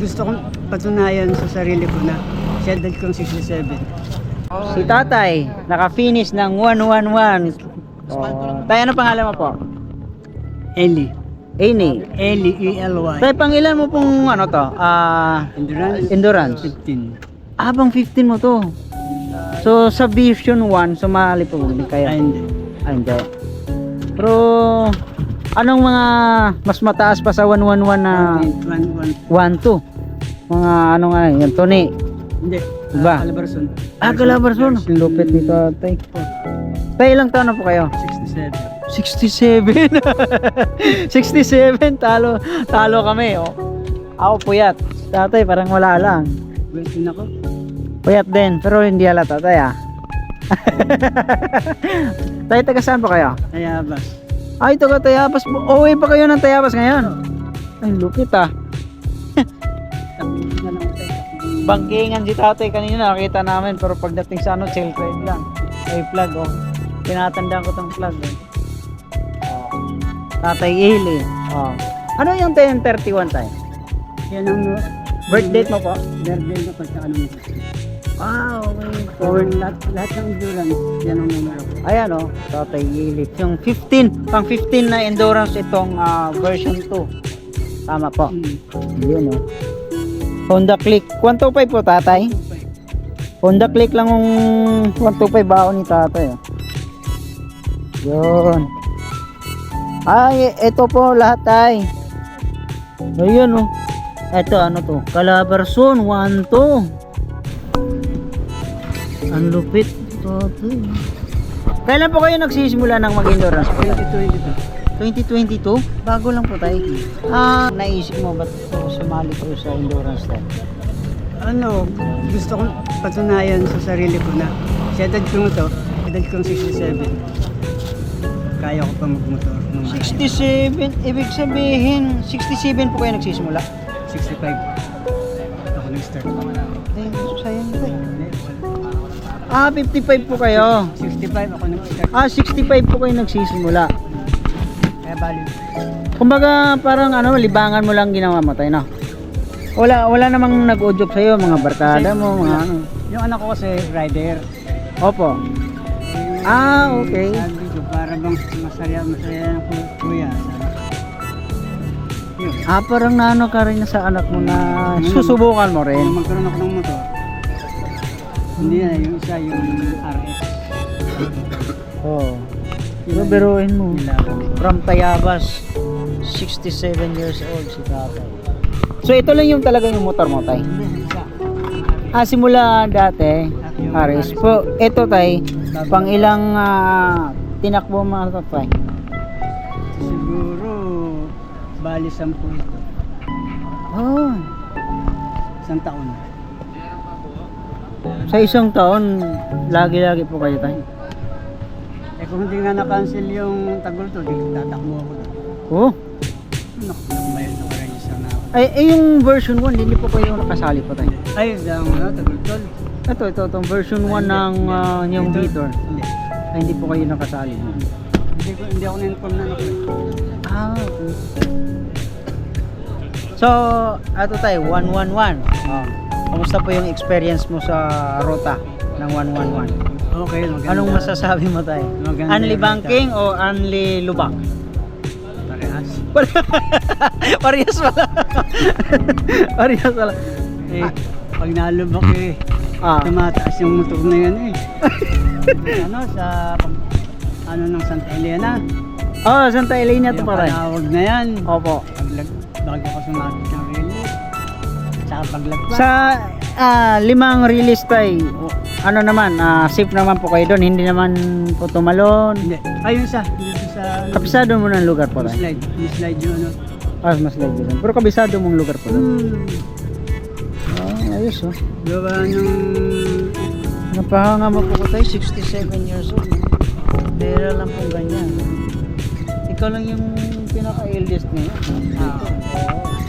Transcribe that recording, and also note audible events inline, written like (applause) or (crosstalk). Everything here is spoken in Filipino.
gusto kong patunayan sa sarili ko na edad kong 67. Si tatay, naka-finish ng 111. Oh. Tayo, ano pangalan mo po? Eli. Amy. L-E-E-L-Y. Tayo, pangilan mo pong ano to? Ah, Endurance? endurance. 15. Abang 15 mo to. So, sa version 1, sumali po din kayo. Ay, hindi. Ah, hindi. Pero, anong mga mas mataas pa sa 111 na 21. 1-2? Mga ano nga, yung Tony. Hindi. Iba? Ah, Calabarzon. Ah, Calabarzon. Version Lupit nito, tay. Tay, ilang taon na po kayo? 67. 67. 67, talo, talo kami, oh. Ako puyat. Tatay, parang wala lang. Waitin ako. Puyat din, pero hindi halata, tay, ah. (laughs) tay, taga saan po kayo? Kaya ba? Ay, taga Tayabas po. Uwi pa kayo ng Tayabas ngayon? Ay, lupit, ah. (laughs) Bangkingan si tatay kanina nakita namin pero pagdating sa ano chill ride lang. May flag oh. Tinatandaan ko tong flag eh. Oh. Tatay Ili. Oh. Ano yung 1031 tayo? Yan ang Birth date mo po? birthday ko pagka ano mo. Ah, okay. For lahat, lahat ng endurance, yan ang numero ko. Ayan oh, Tatay Ili. Yung 15, pang 15 na endurance itong ah, version 2. Tama po. Hmm. Yun oh. Honda Click. 125 po tatay? Honda Click lang yung 125 baon ni tatay. oh. Yun. Ay, ito po lahat tay. Ayun oh. Ito ano to? Calabarzon 1 to. Ang lupit. Tatay. Kailan po kayo nagsisimula ng mag-endurance? 2022. 2022? Bago lang po tayo. Ah, naisip mo ba't sumali ko sa endurance tayo? Ano, gusto kong patunayan sa sarili ko na sa edad kong ito, edad kong 67, kaya ko pa magmotor. marami. 67, ibig sabihin, 67 po kayo nagsisimula? 65. Ako nag-start. Ay, sayang ito. Ah, 55 po kayo. 65 ako nag-start. Ah, 65 po kayo nagsisimula. Kaya bali. Kumbaga, parang ano, libangan mo lang ginawa mo tayo, no? Wala, wala namang nag-udyok sa'yo, mga barkada mo, mga ano. Yung anak ko kasi rider. Opo. Ah, okay. Sabi ko, para bang masaya, masaya ng ku- kuya. Yun. Ah, parang naano ka rin sa anak mo na susubukan mo Kung rin. magkaroon ako ng motor, hindi na, yung isa yung RS. Oo. Oh. Diba biruin mo? From Tayabas, 67 years old si tatay. So ito lang yung talaga yung motor mo, tay? Ah, simula dati, Aris. Po, ito tay, pang ilang ah, tinakbo mo ito, tay? Siguro, bali sampu ito. Oh, Isang taon. sa isang taon, lagi-lagi po kayo, tay? Kung hindi nga na-cancel yung tagol to, di tatakbo ako doon. Oh, Naku, nakamayan na rin isa na ako. ay, eh, yung version 1, hindi po kayo nakasali po, tay? Ay, ang ano, tagol tol. Ito, ito, itong version 1 ng uh, yung Ito, Vitor. Hindi. Ay, hindi po kayo nakasali. Hindi, ko, hindi ako na-inform na ako. Ah, okay. So, ato tayo, 111. Oh. Kamusta po yung experience mo sa ruta ng 111? Okay, maganda. Anong masasabi mo tayo? Maganda Unli yung banking o unli lubak? Parehas. (laughs) Parehas pala. (laughs) Parehas pala. Eh, pag nalubak eh, Ah. tumataas yung motor na yan eh. (laughs) ano, sa ano ng Santa Elena. Oh, Santa Elena to Yung pare. panawag na yan. Opo. Paglag, bago ko sumabit ng release. Tsaka paglagpas. Sa ah, limang release tayo, ano naman, ah, safe naman po kayo doon, hindi naman po tumalon. Hindi. Ayun sa, sa Kabisado mo ng lugar po tayo. slide. slide yung ano. Ah, mas lagi din. Pero kabisado mong lugar po doon. Hmm. Ah, ayos oh. Gawa ng Napahanga mo po ko tayo, 67 years old. no? Pera lang po ganyan. Ikaw lang yung pinaka-eldest ngayon. ah, Oo.